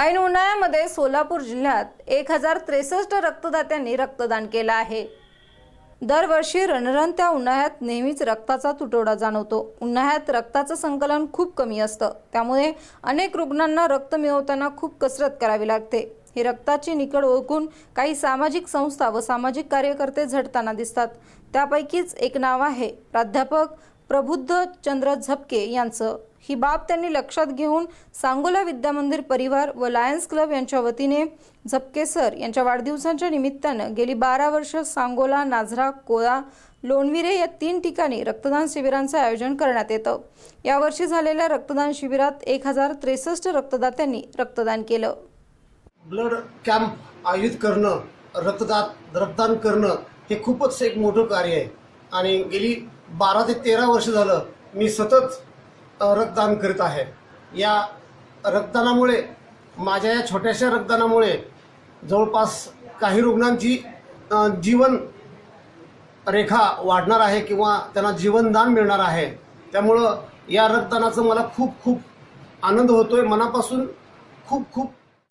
ऐन उन्हाळ्यामध्ये सोलापूर जिल्ह्यात एक हजार त्रेसष्ट रक्तदात्यांनी रक्तदान केलं आहे. दरवर्षी रणरणत्या उन्हाळ्यात नेहमीच रक्ताचा तुटवडा जाणवतो. उन्हाळ्यात रक्ताचं संकलन खूप कमी असतं. त्यामुळे अनेक रुग्णांना रक्त मिळवताना खूप कसरत करावी लागते. ही रक्ताची निकड ओळखून काही सामाजिक संस्था व सामाजिक कार्यकर्ते झटताना दिसतात. त्यापैकीच एक नाव आहे प्राध्यापक प्रबुद्ध चंद्र झपके यांचं. ही बाब त्यांनी लक्षात घेऊन सांगोला विद्यामंदिर परिवार व लायन्स क्लब यांच्या वतीने झपके सर यांच्या वाढदिवसाच्या निमित्तानं गेली बारा वर्ष सांगोला नाझरा कोळा लोणविरे या तीन ठिकाणी रक्तदान शिबिरांचं आयोजन करण्यात येतं. यावर्षी झालेल्या रक्तदान शिबिरात एक हजार त्रेसष्ट रक्तदात्यांनी रक्तदान केलं. ब्लड कॅम्प आयोजित करणं रक्तदान रक्तदान करणं हे खूपच एक मोठं कार्य आहे. आणि गेली बारा ते तेरा वर्ष झालं मी सतत रक्तदान करीत आहे. या रक्तदानामुळे माझ्या या छोट्याशा रक्तदानामुळे जवळपास काही रुग्णांची जीवन रेखा वाढणार आहे किंवा त्यांना जीवनदान मिळणार आहे. त्यामुळं या रक्तदानाचं मला खूप खूप आनंद होतोय. मनापासून खूप खूप